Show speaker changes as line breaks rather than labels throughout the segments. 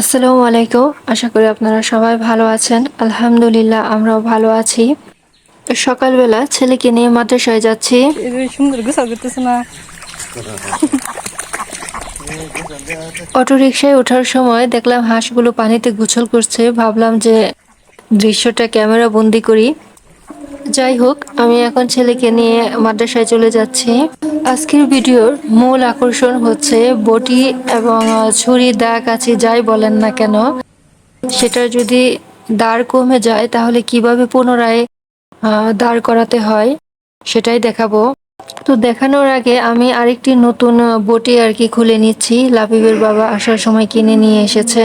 আসসালামু আলাইকুম। আশা করি আপনারা সবাই ভালো আছেন। আলহামদুলিল্লাহ আমরাও ভালো আছি। সকালবেলা ছেলেকে নিয়ে মাদ্রাসায় যাচ্ছি।
সুন্দর গোসল করতেছে না।
অটো রিক্সায় ওঠার সময় দেখলাম হাঁসগুলো পানিতে গোসল করছে। ভাবলাম যে দৃশ্যটা ক্যামেরা বন্দি করি। যাই হোক আমি এখন ছেলেকে নিয়ে মাদ্রাসায় চলে যাচ্ছি। আজকের ভিডিওর মূল আকর্ষণ হচ্ছে বটি এবং ছুরি দা কাছি যাই বলেন না কেন। সেটা যদি দাঁড় কমে যায়, তাহলে কীভাবে পুনরায় দাঁড় করাতে হয়, সেটাই দেখাবো। তো দেখানোর আগে আমি আরেকটি নতুন বটি আর কি খুলে নিচ্ছি। লাবিবের বাবা আসার সময় কিনে নিয়ে এসেছে।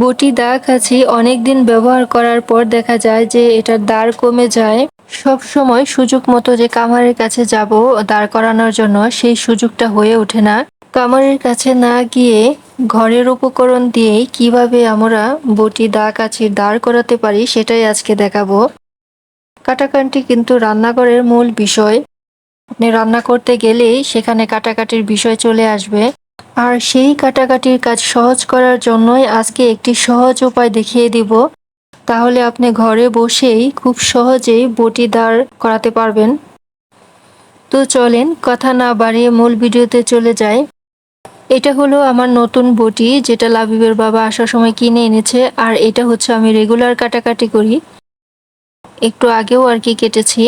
বটি দা কাছি অনেকদিন ব্যবহার করার পর দেখা যায় যে এটার দাঁড় কমে যায়। সব সময় সুযোগ মতো যে কামারের কাছে যাব দাঁড় করানোর জন্য সেই সুযোগটা হয়ে ওঠে না। কামারের কাছে না গিয়ে ঘরের উপকরণ দিয়েই কীভাবে আমরা বটি দা কাছির দাঁড় করাতে পারি সেটাই আজকে দেখাবো। কাটাকাটি কিন্তু রান্নাঘরের মূল বিষয়। আপনি রান্না করতে গেলেই সেখানে কাটাকাটির বিষয় চলে আসবে। আর সেই কাটাকাটির কাজ সহজ করার জন্যই আজকে একটি সহজ উপায় দেখিয়ে দিব। তাহলে আপনি ঘরে বসেই খুব সহজেই বটি দাঁড় করাতে পারবেন। তো চলেন কথা না বাড়িয়ে মূল ভিডিওতে চলে যাই। এটা হলো আমার নতুন বটি যেটা লাবিবের বাবা আসার সময় কিনে এনেছে, আর এটা হচ্ছে আমি রেগুলার কাটাকাটি করি। একটু আগেও আর কি কেটেছি।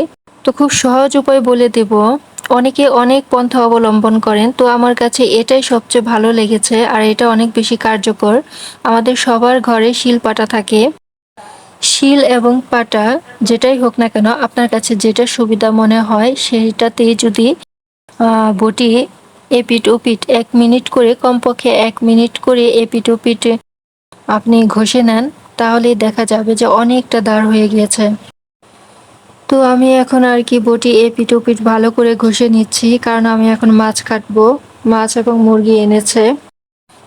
তো খুব সহজ উপায় বলে দেব, অনেকে অনেক পন্থা অবলম্বন করেন, তো আমার কাছে এটাই সবচেয়ে ভালো লেগেছে, আর এটা অনেক বেশি কার্যকর। আমাদের সবার ঘরে শিল পাটা থাকে। শিল এবং পাটা যেটাই হোক না কেন, আপনার কাছে যেটা সুবিধা মনে হয় সেটাতেই যদি বটি এপিট ওপিট এক মিনিট করে, কমপক্ষে এক মিনিট করে এপিট ওপিট আপনি ঘষে নেন, তাহলেই দেখা যাবে যে অনেকটা দাঁড় হয়ে গিয়েছে। তো আমি এখন আর কি বটি এপিট ওপিট ভালো করে ঘষে নিচ্ছি, কারণ আমি এখন মাছ কাটবো, মাছ এবং মুরগি এনেছে।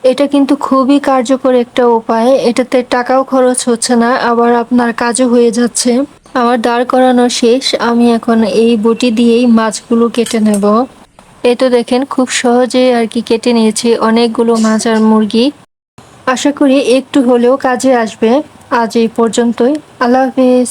এটা কিন্তু খুবই কার্যকর একটা উপায়। এটাতে টাকাও খরচ হচ্ছে না, আবার আপনার কাজও হয়ে যাচ্ছে। আমার দাঁড় করানো শেষ, আমি এখন এই বটি দিয়েই মাছগুলো কেটে নেব। এই তো দেখেন, খুব সহজে আর কি কেটে নিয়েছি অনেকগুলো মাছ আর মুরগি। আশা করি একটু হলেও কাজে আসবে। আজ এই পর্যন্তই। আল্লাহ হাফিজ।